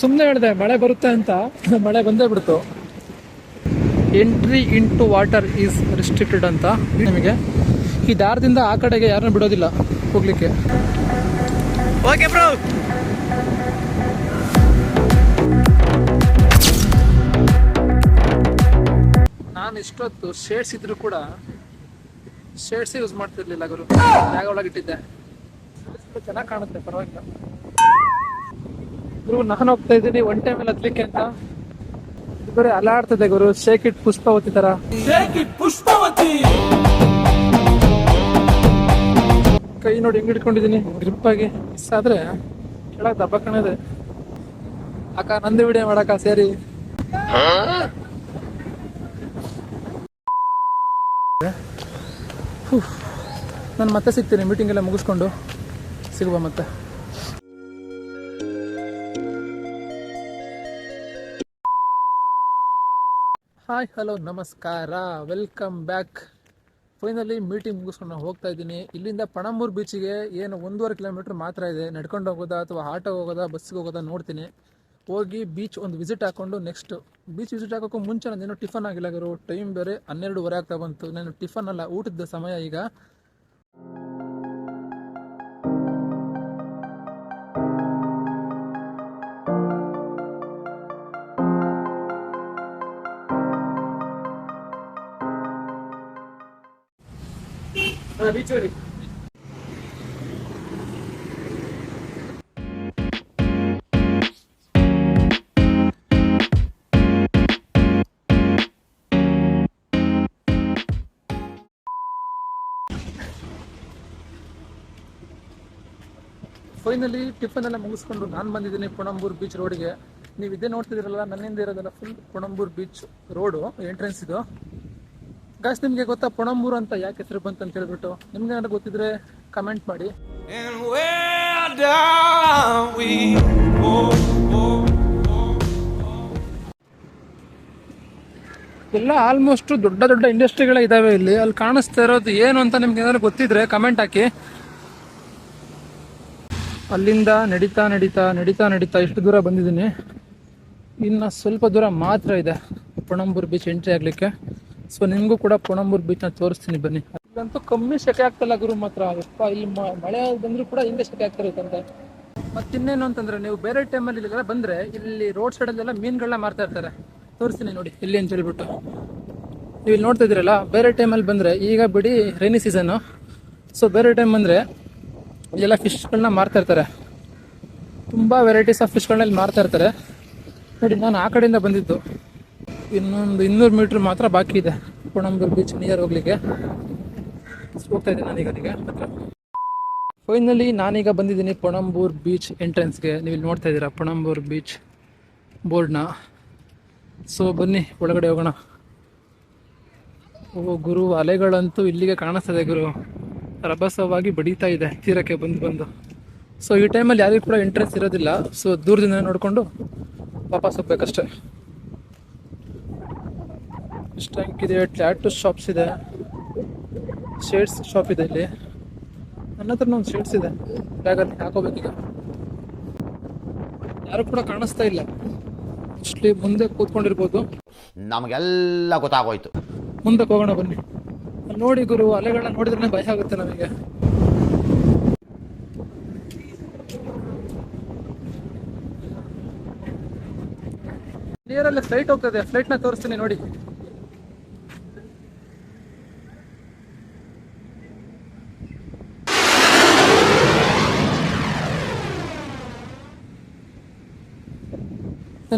ಸುಮ್ಮನೆ ಹೇಳಿದೆ ಮಳೆ ಬರುತ್ತೆ ಅಂತ. ಮಳೆ ಬಂದೇ ಬಿಡ್ತು. Entry into water is restricted ಅಂತ ನಿಮಗೆ. ಈ ದಾರದಿಂದ ಆ ಕಡೆಗೆ ಯಾರನ್ನೂ ಬಿಡೋದಿಲ್ಲ ಹೋಗ್ಲಿಕ್ಕೆ. ಓಕೆ ಬ್ರೋ ನಾನು ಇಷ್ಟೊತ್ತು ಶೇಡ್ಸ್ ಇದ್ರು ಕೂಡ ಶೇಡ್ಸ್ ಯೂಸ್ ಮಾಡ್ತಿರ್ಲಿಲ್ಲ ಗುರು. ಜಾಗ ಒಳಗಿಟ್ಟಿದ್ದೆ ಚೆನ್ನಾಗಿ ಕಾಣುತ್ತೆ ಪರವಾಗಿಲ್ಲ. ಗುರು ನಾನು ಹೋಗ್ತಾ ಇದ್ದೀನಿ. ಒನ್ ಟೈಮ್ ಅಲ್ಲಿ ಹತ್ಲಿಕ್ಕೆ ಅಂತ. ಬರೀ ಅಲಾಡ್ತದೆ ಗುರು. ಶೇಕ್ ಇಟ್ ಪುಷ್ಪಾವತಿ ತರ. ಕೈ ನೋಡಿ ಹೆಂಗ್ ಇಟ್ಕೊಂಡಿದೀನಿ ಗ್ರಿಪ್ ಆಗಿ. ಮಿಸ್ ಆದ್ರೆ ಕೆಳಗೆ ದಬ್ಬ ಕಾಣಿದೆ ಅಕ್ಕ ನಂದು ವಿಡಿಯೋ ಮಾಡಕ್ಕ ಸೇರಿ. ನಾನು ಮತ್ತೆ ಸಿಗ್ತೀನಿ. ಮೀಟಿಂಗ್ ಎಲ್ಲ ಮುಗಿಸ್ಕೊಂಡು ಸಿಗುವ ಮತ್ತೆ. ಹಾಯ್ ಹಲೋ ನಮಸ್ಕಾರ. ವೆಲ್ಕಮ್ ಬ್ಯಾಕ್ ಫೈನಲಿ ಮೀಟಿಂಗ್ ಮುಗಿಸ್ಕೊಂಡು ನಾನು ಹೋಗ್ತಾ ಇದ್ದೀನಿ. ಇಲ್ಲಿಂದ ಪಣಂಬೂರ್ ಬೀಚಿಗೆ ಏನು ಒಂದೂವರೆ ಕಿಲೋಮೀಟ್ರ್ ಮಾತ್ರ ಇದೆ. ನಡ್ಕೊಂಡು ಹೋಗೋದಾ ಅಥವಾ ಆಟೋ ಹೋಗೋದಾ ಬಸ್ಸಿಗೆ ಹೋಗೋದಾ ನೋಡ್ತೀನಿ. ಹೋಗಿ ಬೀಚ್ ಒಂದು ವಿಸಿಟ್ ಹಾಕೊಂಡು ನೆಕ್ಸ್ಟ್ ಬೀಚ್ ವಿಸಿಟ್ ಹಾಕೋಕ್ಕೂ ಮುಂಚೆ ನಂದೇನು ಟಿಫನ್ ಆಗಿಲ್ಲ ಟೈಮ್ ಬೇರೆ ಹನ್ನೆರಡುವರೆ ಆಗ್ತಾ ಬಂತು. ನಾನು ಟಿಫನ್ ಅಲ್ಲ, ಊಟದ ಸಮಯ ಈಗ. ಬೀಚ್ ಫೈನಲಿ ಟಿಫನ್ ಎಲ್ಲ ಮುಗಿಸ್ಕೊಂಡು ನಾನು ಬಂದಿದ್ದೀನಿ ಪುಣಂಬೂರ್ ಬೀಚ್ ರೋಡ್ಗೆ ನೀವು ಇದೇ ನೋಡ್ತಿದ್ದೀರಲ್ಲ, ನನ್ನಿಂದ ಇರೋದೆಲ್ಲ full Panambur beach road entrance ಇದು. ಗಾಯ್ಸ್ ನಿಮಗೆ ಗೊತ್ತಾ ಪುಣಂಬೂರ್ ಅಂತ ಯಾಕೆ ಹೆಸರು ಬಂತು ಅಂತ ಹೇಳ್ಬಿಟ್ಟು? ನಿಮ್ಗೆ ಏನಾದ್ರು ಗೊತ್ತಿದ್ರೆ ಕಮೆಂಟ್ ಮಾಡಿ. ಎಲ್ಲ ಆಲ್ಮೋಸ್ಟ್ ದೊಡ್ಡ ದೊಡ್ಡ ಇಂಡಸ್ಟ್ರಿಗಳೇ ಇದಾವೆ ಇಲ್ಲಿ. ಅಲ್ಲಿ ಕಾಣಿಸ್ತಾ ಇರೋದು ಏನು ಅಂತ ನಿಮ್ಗೆ ಏನಾದ್ರು ಗೊತ್ತಿದ್ರೆ ಕಮೆಂಟ್ ಹಾಕಿ. ಅಲ್ಲಿಂದ ನಡೀತಾ ನಡೀತಾ ನಡೀತಾ ನಡೀತಾ ಇಷ್ಟು ದೂರ ಬಂದಿದ್ದೀನಿ. ಇನ್ನು ಸ್ವಲ್ಪ ದೂರ ಮಾತ್ರ ಇದೆ. ಪಣಂಬೂರ್ ಬೀಚ್ ಎಂಟ್ರಿ ಆಗ್ಲಿಕ್ಕೆ. ಸೊ ನಿಮಗೂ ಕೂಡ ಪುಣಂಬೂರ್ ಬೀಚ್ನ ತೋರಿಸ್ತೀನಿ ಬನ್ನಿ. ಅಲ್ಲಂತೂ ಕಮ್ಮಿ ಶೆಕೆ ಆಗ್ತಲ್ಲ ಗುರು ಮಾತ್ರ. ಅಪ್ಪ, ಇಲ್ಲಿ ಮಳೆ ಬಂದರೂ ಕೂಡ ಹಿಂಗೆ ಶೆಕೆ ಆಗ್ತಿರುತ್ತಂತೆ ಮತ್ತಿನ್ನೇನು ಅಂತಂದ್ರೆ, ನೀವು ಬೇರೆ ಟೈಮಲ್ಲಿ ಇಲ್ಲೆಲ್ಲ ಬಂದ್ರೆ ಇಲ್ಲಿ ರೋಡ್ ಸೈಡಲ್ಲೆಲ್ಲ ಮೀನುಗಳನ್ನ ಮಾರ್ತಾ ಇರ್ತಾರೆ. ತೋರಿಸ್ತೀನಿ ನೋಡಿ, ಇಲ್ಲಿ ಅಂತ ಹೇಳ್ಬಿಟ್ಟು. ನೀವು ಇಲ್ಲಿ ನೋಡ್ತಾ ಇದ್ದೀರಲ್ಲ, ಬೇರೆ ಟೈಮಲ್ಲಿ ಬಂದರೆ ಈಗ ಬಿಡಿ ರೈನಿ ಸೀಸನ್ ಸೊ ಬೇರೆ ಟೈಮ್ ಬಂದರೆ ಇಲ್ಲೆಲ್ಲ ಫಿಶ್ಗಳನ್ನ ಮಾರ್ತಾ ಇರ್ತಾರೆ. ತುಂಬ ವೆರೈಟೀಸ್ ಆಫ್ ಫಿಶ್ಗಳನ್ನ ಇಲ್ಲಿ ಮಾರ್ತಾ ಇರ್ತಾರೆ. ನೋಡಿ, ನಾನು ಆ ಕಡೆಯಿಂದ ಬಂದಿದ್ದು. ಇನ್ನೊಂದು ಇನ್ನೂರು ಮೀಟ್ರ್ ಮಾತ್ರ ಬಾಕಿ ಇದೆ. ಪುಣಂಬೂರ್ ಬೀಚ್ ನಿಯರ್ ಹೋಗ್ಲಿಕ್ಕೆ. ಹೋಗ್ತಾ ಇದ್ದೀನಿ ನಾನೀಗ ಅಲ್ಲಿಗೆ. ಫೈನಲಿ ನಾನೀಗ ಬಂದಿದ್ದೀನಿ ಪುಣಂಬೂರ್ ಬೀಚ್ ಎಂಟ್ರೆನ್ಸ್ಗೆ ನೀವು ಇಲ್ಲಿ ನೋಡ್ತಾ ಇದ್ದೀರಾ ಪೊಣಂಬೂರ್ ಬೀಚ್ ಬೋರ್ಡ್ನ ಸೊ ಬನ್ನಿ, ಒಳಗಡೆ ಹೋಗೋಣ. ಓ, ಗುರು, ಅಲೆಗಳಂತೂ ಇಲ್ಲಿಗೆ ಕಾಣಿಸ್ತದೆ ಗುರು. ರಭಸವಾಗಿ ಬಡೀತಾ ಇದೆ, ತೀರಕ್ಕೆ ಬಂದು ಬಂದು. ಸೊ ಈ ಟೈಮಲ್ಲಿ ಯಾರಿಗೂ ಕೂಡ ಇಂಟ್ರೆಸ್ಟ್ ಇರೋದಿಲ್ಲ. ಸೊ ದೂರದಿಂದ ನೋಡಿಕೊಂಡು ವಾಪಸ್ ಹೋಗ್ಬೇಕಷ್ಟೆ. ಟ್ಯಾಂಕ್ ಇದೆ ಟ್ಯಾಟೂ ಶಾಪ್ಸ್ ಇದೆ. ಶೇಡ್ಸ್ ಶಾಪ್ ಇದೆ ಇಲ್ಲಿ. ನನ್ನ ಹತ್ರ ಒಂದು ಶೇಡ್ಸ್ ಇದೆ. ಬ್ಯಾಗಲ್ಲಿ ಹಾಕೋಬೇಕೀಗ ಯಾರು ಕೂಡ ಕಾಣಿಸ್ತಾ ಇಲ್ಲ. ಮೋಸ್ಟ್ಲಿ ಮುಂದೆ ಕೂತ್ಕೊಂಡಿರ್ಬೋದು. ನಮಗೆಲ್ಲ ಗೊತ್ತಾಗೋಯ್ತು. ಮುಂದಕ್ಕೆ ಹೋಗೋಣ ಬನ್ನಿ. ನೋಡಿ ಗುರು ಅಲೆಗಳನ್ನ ನೋಡಿದ್ರೆ ಭಯ ಆಗುತ್ತೆ ನಮಗೆ. ನೀರಲ್ಲಿ ಫ್ಲೈಟ್ ಹೋಗ್ತದೆ ನ ತೋರಿಸ್ತೀನಿ ನೋಡಿ.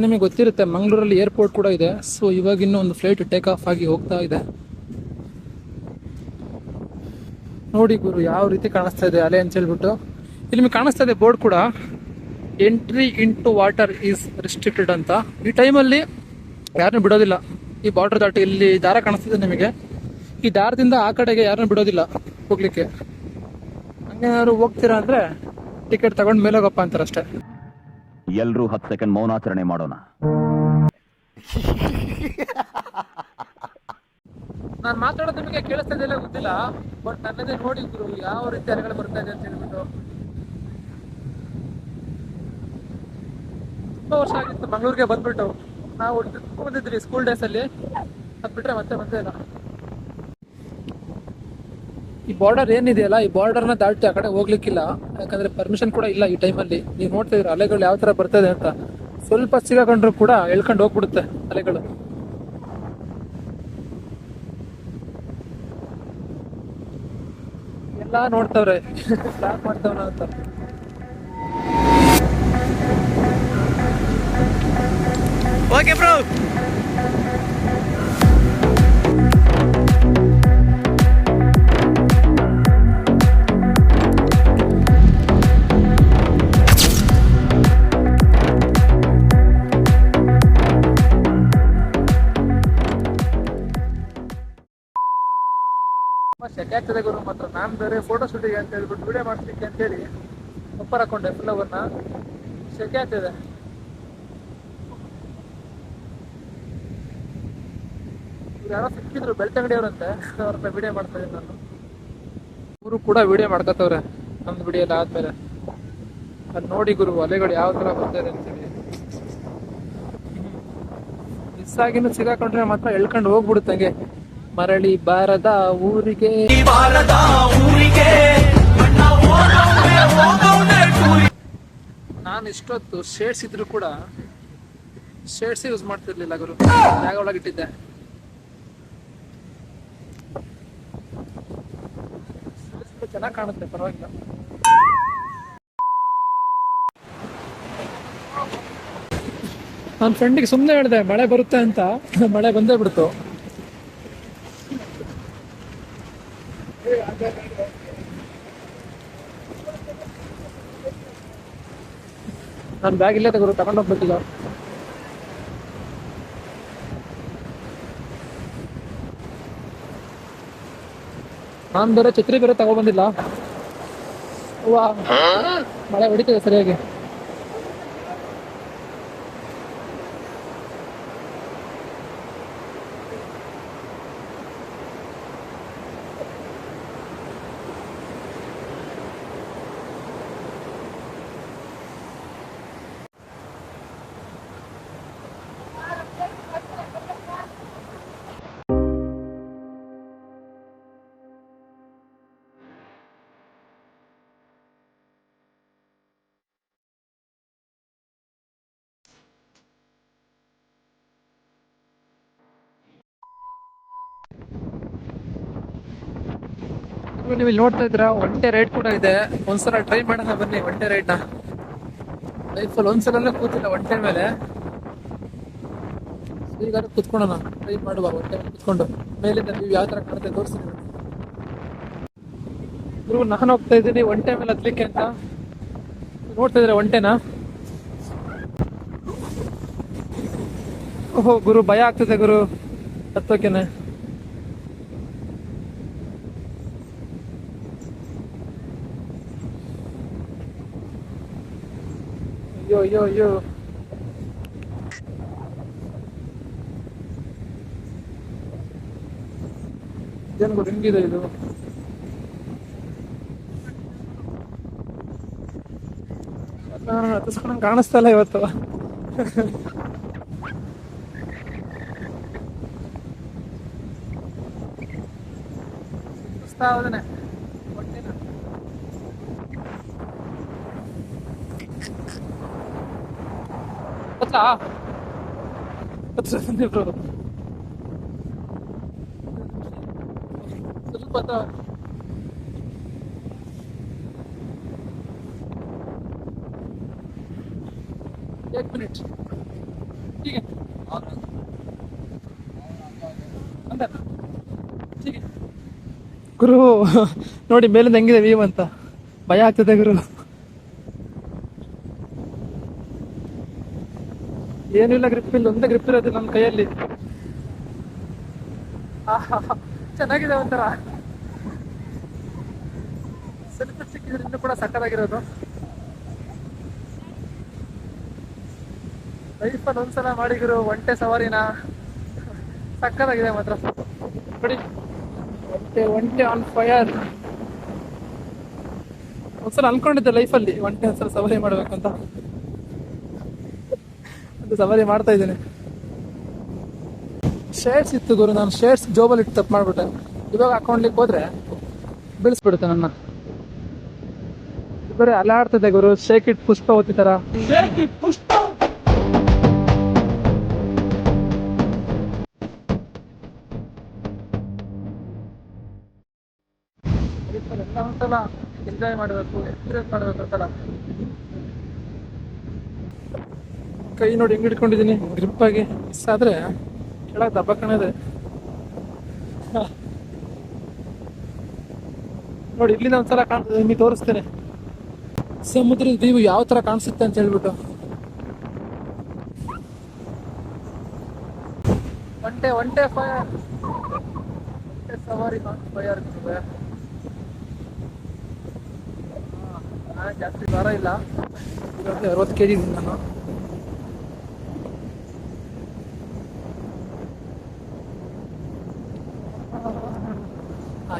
ನಿಮಗೆ ಗೊತ್ತಿರುತ್ತೆ, ಮಂಗಳೂರಲ್ಲಿ ಏರ್ಪೋರ್ಟ್ ಕೂಡ ಇದೆ. ಸೊ ಇವಾಗ ಇನ್ನೂ ಒಂದು ಫ್ಲೈಟ್ ಟೇಕ್ ಆಫ್ ಆಗಿ ಹೋಗ್ತಾ ಇದೆ. ನೋಡಿ ಗುರು, ಯಾವ ರೀತಿ ಕಾಣಿಸ್ತಾ ಇದೆ ಅಲೆ ಅಂತ ಹೇಳ್ಬಿಟ್ಟು. ಇಲ್ಲಿ ನಿಮಗೆ ಕಾಣಿಸ್ತಾ ಇದೆ ಬೋರ್ಡ್ ಕೂಡ. Entry into water is restricted ಅಂತ. ಈ ಟೈಮಲ್ಲಿ ಯಾರನ್ನೂ ಬಿಡೋದಿಲ್ಲ. ಈ ಬಾರ್ಡರ್ ದಾಟಿ ಇಲ್ಲಿ ದಾರ ಕಾಣಿಸ್ತಿದೆ ನಿಮಗೆ. ಈ ದಾರದಿಂದ ಆ ಕಡೆಗೆ ಯಾರನ್ನೂ ಬಿಡೋದಿಲ್ಲ ಹೋಗ್ಲಿಕ್ಕೆ. ಹಂಗೇನಾದ್ರು ಹೋಗ್ತೀರಾ ಅಂದರೆ ಟಿಕೆಟ್ ತಗೊಂಡು ಮೇಲೆ ಹೋಗಪ್ಪ ಅಂತಾರೆ ಅಷ್ಟೇ. ಎಲ್ರೂ ಹತ್ತು ಸೆಕೆಂಡ್ ಮೌನಾಚರಣೆ ಮಾಡೋಣ. ನಾನು ಮಾತಾಡೋದು ನಿಮಗೆ ಕೇಳಿಸ್ತಾ ಗೊತ್ತಿಲ್ಲ ಬಟ್ ನನ್ನದೇ ನೋಡಿ ಗುರು, ಯಾವ ರೀತಿ ಅಲೆಗಳು ಬರ್ತಾ ಇದೆ ಅಂತ ಹೇಳ್ಬಿಟ್ಟು. ತುಂಬಾ ವರ್ಷ ಆಗಿತ್ತು, ಮಂಗಳೂರಿಗೆ ಬಂದ್ಬಿಟ್ಟು. ನಾವು ಬಂದಿದ್ವಿ ಸ್ಕೂಲ್ ಅಲ್ಲಿ. ಅದ್ ಬಿಟ್ರೆ ಮತ್ತೆ ಬಂದೇ ಇಲ್ಲ. ಈ ಬಾರ್ಡರ್ ಏನಿದೆಯಲ್ಲ, ಈ ಬಾರ್ಡರ್ನ ದಾಟಿ ಆ ಕಡೆ ಹೋಗ್ಲಿಕ್ಕಿಲ್ಲ. ಯಾಕಂದ್ರೆ ಪರ್ಮಿಷನ್ ಕೂಡ ಇಲ್ಲ ಈ ಟೈಮಲ್ಲಿ ನೀವು ನೋಡ್ತಾ ಇದ್ರ ಅಲೆಗಳು ಯಾವ ತರ ಬರ್ತದೆ ಅಂತ. ಸ್ವಲ್ಪ ಸಿಗಾಕೊಂಡ್ರು ಕೂಡ ಎಳ್ಕೊಂಡು ಹೋಗ್ಬಿಡುತ್ತೆ ಅಲೆಗಳು. ಎಲ್ಲ ನೋಡ್ತಾವ್ರೆ. ಮಾಡ್ತವ್ರೆ ಅಂತ. ಓಕೆ ಬ್ರೋ ಆಗ್ತದೆ ಗುರು ಮಾತ್ರ ನಾನು ಬೇರೆ ಫೋಟೋ ಶೂಟಿಗೆ ಅಂತ ಹೇಳ್ಬಿಟ್ಟು ವಿಡಿಯೋ ಮಾಡ್ಲಿಕ್ಕೆ ಅಂತ ಹೇಳಿ ಒಪ್ಪರ್ ಹಾಕೊಂಡೆ ಫುಲ್ ಆಗ್ತಿದೆ. ಇವ್ರು ಯಾರೋ ಸಿಕ್ಕಿದ್ರು ಬೆಳ್ತಂಗಡಿಯವ್ರಂತೆ ಅವ್ರನ್ನ ವಿಡಿಯೋ ಮಾಡ್ತಾ ಇದ್ದೀನಿ ನಾನು. ಗುರು ಕೂಡ ವಿಡಿಯೋ ಮಾಡ್ಕೊತವ್ರೆ ನಮ್ದು ವಿಡಿಯೋ ಎಲ್ಲ ಆದ್ಮೇಲೆ. ಅದು ನೋಡಿ ಗುರು, ಅಲೆಗಳು ಯಾವ ತರ ಬರ್ತಾರೆ ಅಂತೇಳಿ. ಮಿಸ್ ಆಗಿನೂ ಸಿಗಾಕೊಂಡ್ರೆ ಮಾತ್ರ ಎಳ್ಕೊಂಡು ಹೋಗ್ಬಿಡುತ್ತಂಗೆ ಮರಳಿ ಬಾರದ ಊರಿಗೆ. ನಾನು ಇಷ್ಟೊತ್ತು ಶೇಡ್ಸ್ ಇದ್ರು ಕೂಡ ಶೇಡ್ಸ್ ಯೂಸ್ ಮಾಡ್ತಿರ್ಲಿಲ್ಲ ಗುರು. ಬ್ಯಾಗ್ ಒಳಗಿಟ್ಟಿದ್ದೆ ಚೆನ್ನಾಗಿ ಕಾಣುತ್ತೆ, ಪರವಾಗಿಲ್ಲ. ನನ್ನ ಫ್ರೆಂಡಿಗೆ ಸುಮ್ಮನೆ ಹೇಳಿದೆ, ಮಳೆ ಬರುತ್ತೆ ಅಂತ. ಮಳೆ ಬಂದೇ ಬಿಡ್ತು. ನಾನು ಬ್ಯಾಗ್ ಇಲ್ಲೇ ತಗೋರು ತಗೊಂಡು ಹೋಗ್ಬೇಕಿಲ್ಲ ನಾನು ಬೇರೆ ಛತ್ರಿ ಬೇರೆ ತಗೊಬಂದಿಲ್ಲ ಹೂವ ಮಳೆ ಹೊಡಿತದೆ ಸರಿಯಾಗಿ. ಇವಾಗ ನೀವು ಇಲ್ಲಿ ನೋಡ್ತಾ ಇದ್ರ ಒಂಟೆ ರೈಡ್ ಕೂಡ ಇದೆ. ಒಂದ್ಸಲ ಟ್ರೈ ಮಾಡೋಣ ಬನ್ನಿ ಒಂಟೆ ರೈಡ್ನ ಲೈಫಲ್ಲಿ ಒಂದ್ಸಲ ಕೂತಿಲ್ಲ ಒಂಟೆ ಮೇಲೆ. ಈಗ ಕುತ್ಕೊಳ್ಳೋಣ. ಟ್ರೈ ಮಾಡುವ ಒಂಟೆ ಕುತ್ಕೊಂಡು. ಮೇಲಿಂದ ನೀವು ಯಾವ ತರ ಕಾಣುತ್ತೆ ತೋರಿಸ್ತೀನಿ ಗುರು, ನಾನು ಹೋಗ್ತಾ ಇದ್ದೀನಿ ಒಂಟೆ ಮೇಲೆ ಹತ್ಲಿಕ್ಕೆ ಅಂತ. ನೋಡ್ತಾ ಇದ್ರೆ ಒಂಟೆನಾ? ಓಹೋ, ಗುರು, ಭಯ ಆಗ್ತದೆ ಗುರು. ಹತ್ತೋಕೆನೆ. ಅಯ್ಯೋ yo, ಅಯ್ಯೋ ಜನಗಳು ಹೆಂಗಿದೆ ಹಿಂಗಿದೆ ಇದು ಕಾಣಿಸ್ತಾ ಇಲ್ಲ ಇವತ್ತು. ಸುಸ್ತಾ ಹತ್ತಾ ಹತ್ರ ಬನ್ನಿ ಬ್ರೋ ಸ್ವಲ್ಪ ಹತ್ರ एक मिनट ठीक है अंदर ठीक है ಗುರು ನೋಡಿ ಮೇಲಿಂದ ಹೆಂಗಿದೆ ವ್ಯೂ ಅಂತ ಭಯ ಆಗ್ತದೆ ಗುರು ಏನಿಲ್ಲ ಗ್ರಿಪ್ ಇಲ್ಲ ಒಂದೇ ಗ್ರಿಪ್ ಇರೋದು ನಮ್ಮ ಕೈಯಲ್ಲಿ. ಆಹಾ, ಚೆನ್ನಾಗಿದೆ ಒಂಥರ. ಸ್ವಲ್ಪ ಸಿಕ್ಕಿದ್ರಿಂದ ಕೂಡ ಸಕ್ಕದಾಗಿರೋದು ಲೈಫಲ್ಲಿ ಒಂದ್ಸಲ ಮಾಡಿದ್ರು ಒಂಟೆ ಸವಾರಿನ. ಸಕ್ಕದಾಗಿದೆ ಮಾತ್ರ. ನೋಡಿ. ಒಂಟೆ ಒಂಟೆ ಆನ್ ಫೈರ್ ಒಂದ್ಸಲ ಅನ್ಕೊಂಡಿದ್ದೆ ಲೈಫಲ್ಲಿ ಒಂಟೆ ಒಂದ್ಸಲ ಸವಾರಿ ಮಾಡ್ಬೇಕಂತ. ಸವಾರಿ ಮಾಡ್ತಾ ಇದ್ದೀನಿ. ಶೇರ್ಸ್ ಇತ್ತು ಗುರು ನಾನು ಶೇರ್ಸ್ ಜೋಬಲ್ ಇಟ್ಟು ತಪ್ಪು ಮಾಡ್ಬಿಟ್ಟೆ. ಇವಾಗ ಹಾಕೊಂಡ್ಲಿಕ್ಕೆ ಹೋದ್ರೆ ಬೀಳಿಸ್ಬಿಡುತ್ತೆ ನನ್ನ. ಬರೀ ಅಲಾಡ್ತದೆ ಗುರು ಶೇಕ್ ಇಟ್ ಪುಷ್ಪ ಓದ್ತಿತರ ಪುಷ್ಪ! ಒಂದ್ಸಲ ಎಂಜಾಯ್ ಮಾಡಬೇಕು ಎಕ್ಸ್ಪೀರಿಯನ್ಸ್ ಮಾಡಬೇಕು ಒಂದ್ಸಲ ಕೈ ನೋಡಿ ಹೆಂಗ್ ಹಿಡ್ಕೊಂಡಿದ್ದೀನಿ? ಗ್ರಿಪ್ ಆಗಿ ಮಿಸ್ ಆದ್ರೆ ಕೆಳಗೆ ದಬ್ಬ ಕಾಣದೆ ನೋಡಿ ಇಲ್ಲಿಂದ ಒಂದ್ಸಲ ಕಾಣ್ತದೆ ನಿಮಗೆ ತೋರಿಸ್ತೇನೆ. ಸಮುದ್ರದ ದೀವು ಯಾವ ತರ ಕಾಣಿಸುತ್ತೆ ಅಂತ ಹೇಳ್ಬಿಟ್ಟು. ಒಂಟೆ ಒಂಟೆ ಫೈರ್ ಒಂಟೆ ಸವಾರಿ ಫೈರ್ ಜಾಸ್ತಿ ಭಾರ ಇಲ್ಲ ಅರವತ್ತು ಕೆ ಜಿ ನಾನು.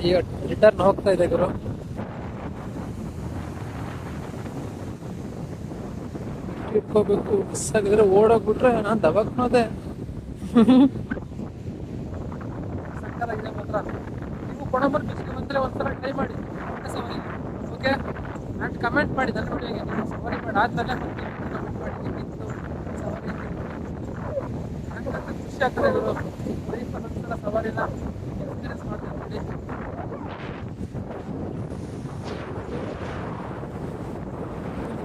ಈಗ ರಿಟರ್ನ್ ಹೋಗ್ತಾ ಇದೆ ಗುರು. ಇಟ್ಕೋಬೇಕು ಮಿಸ್ ಆಗಿದ್ರೆ ಓಡೋಗ್ಬಿಟ್ರೆ ನಾನು ದಬಕ್ನೋದೆ ಸಕ್ಕತ್ತಾಗಿದೆ ಮಾತ್ರ. ನೀವು ಕೊಡಂಬರ್ ಬೀಚ್ಗೆ ಬಂದ್ರೆ ಒಂದ್ಸಲ ಮಾಡಿ. ಓಕೆ ಆ್ಯಂಡ್ ಕಮೆಂಟ್ ಮಾಡಿ. ವಿಡಿಯೋಗೆ ಸವಾರಿ ಮಾಡಿ. ಆದ್ಮೇಲೆ ಕಮೆಂಟ್ ಮಾಡಿ. ಸವಾರಿ ಖುಷಿ ಆಗ್ತದೆ ಸವಾರಿನ ಎಕ್ಸ್ಪೀರಿಯನ್ಸ್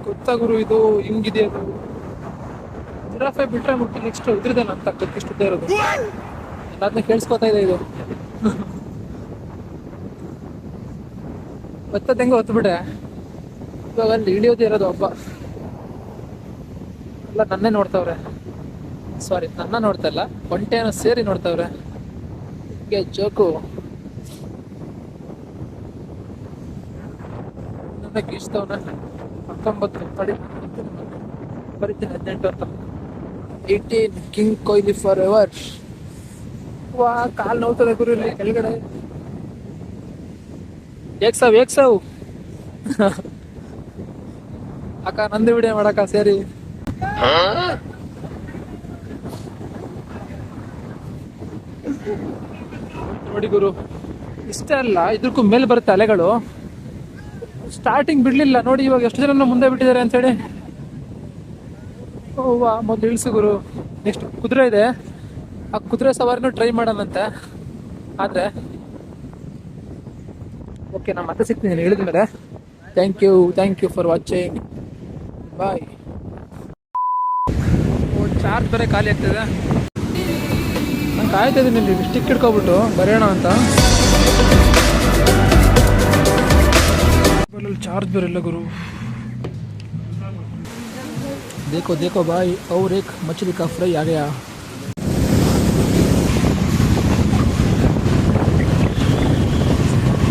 ಗೊತ್ತಾ ಗುರು ಇದು ಹಿಂಗಿದೆ ಅದು? ಜಿರಾಫೆ ಬಿಟ್ರೆ ಮುಟ್ಟಿ ನೆಕ್ಸ್ಟ್ ಉದ್ರಿದೆ ನನ್ನ ತಕ್ಕ ಇರೋದು. ಎಲ್ಲಾದ್ನ ಕೇಳಿಸ್ಕೊತಾ ಇದೆ ಇದು. ಗೊತ್ತದ ಹೆಂಗೆ ಹೊತ್ಬಿಟ್ಟೆ ಇವಾಗ ಅಲ್ಲಿ ಇಳಿಯೋದೇ ಇರೋದು ಒಬ್ಬ ಎಲ್ಲ ನನ್ನೇ ನೋಡ್ತಾವ್ರೆ. ಸಾರಿ ನನ್ನ ನೋಡ್ತಾ ಇಲ್ಲ. ಒಂಟೆನ ಸೇರಿ ನೋಡ್ತಾವ್ರೆ. ಹಿಂಗೆ ಜೋಕು. ನನ್ನ ಗೀಚ್ತವನ. ಹತ್ತೊಂಬತ್ತು ಬರೀತೀನಿ ಹದಿನೆಂಟು ಅಂತ. Eighteen, king Kohli forever ವಾ, ಕಾಲ್ ನೋವ್ತದೆ ಗುರು ಇಲ್ಲಿ ಕೆಳಗಡೆ. ಏಕ್ ಸಾವ್ ಏಕ್ ಸಾವ್. ಅಕ್ಕ, ನಂದು ವಿಡಿಯೋ ಮಾಡಕ್ಕ ಸೇರಿ. ನೋಡಿ ಗುರು, ಇಷ್ಟೇ ಅಲ್ಲ, ಇದ್ರಕ್ಕೂ ಮೇಲೆ ಬರುತ್ತೆ ಅಲೆಗಳು. ಸ್ಟಾರ್ಟಿಂಗ್ ಬಿಡ್ಲಿಲ್ಲ. ನೋಡಿ ಇವಾಗ ಎಷ್ಟು ಜನ ಮುಂದೆ ಬಿಟ್ಟಿದ್ದಾರೆ ಅಂತ ಹೇಳಿ. ವಾ, ಮೊದಲು ಇಳಿಸು ಗುರು. ನೆಕ್ಸ್ಟ್ ಕುದುರೆ ಇದೆ. ಆ ಕುದುರೆ ಸವಾರಿನೂ ಟ್ರೈ ಮಾಡೋಣಂತೆ. ಆದ್ರೆ ಓಕೆ ನಾನು ಮತ್ತೆ ಸಿಗ್ತೀನಿ. ಹೇಳಿದ ಮೇಲೆ. Thank you thank you for watching bye charge ಬೇರೆ ಖಾಲಿ ಆಗ್ತಿದೆ. ನಾನು ಕಾಯ್ತಾ ಇದ್ದೀನಿ ಇಲ್ಲಿ. ಸ್ಟಿಕ್ ಹಿಡ್ಕೊಬಿಟ್ಟು ಬರೆಯೋಣ ಅಂತ. ಮೊಬೈಲಲ್ಲಿ ಚಾರ್ಜ್ ಬೇರೆ ಇಲ್ಲ ಗುರು देखो देखो भाई और एक मछली का फ्राई आ गया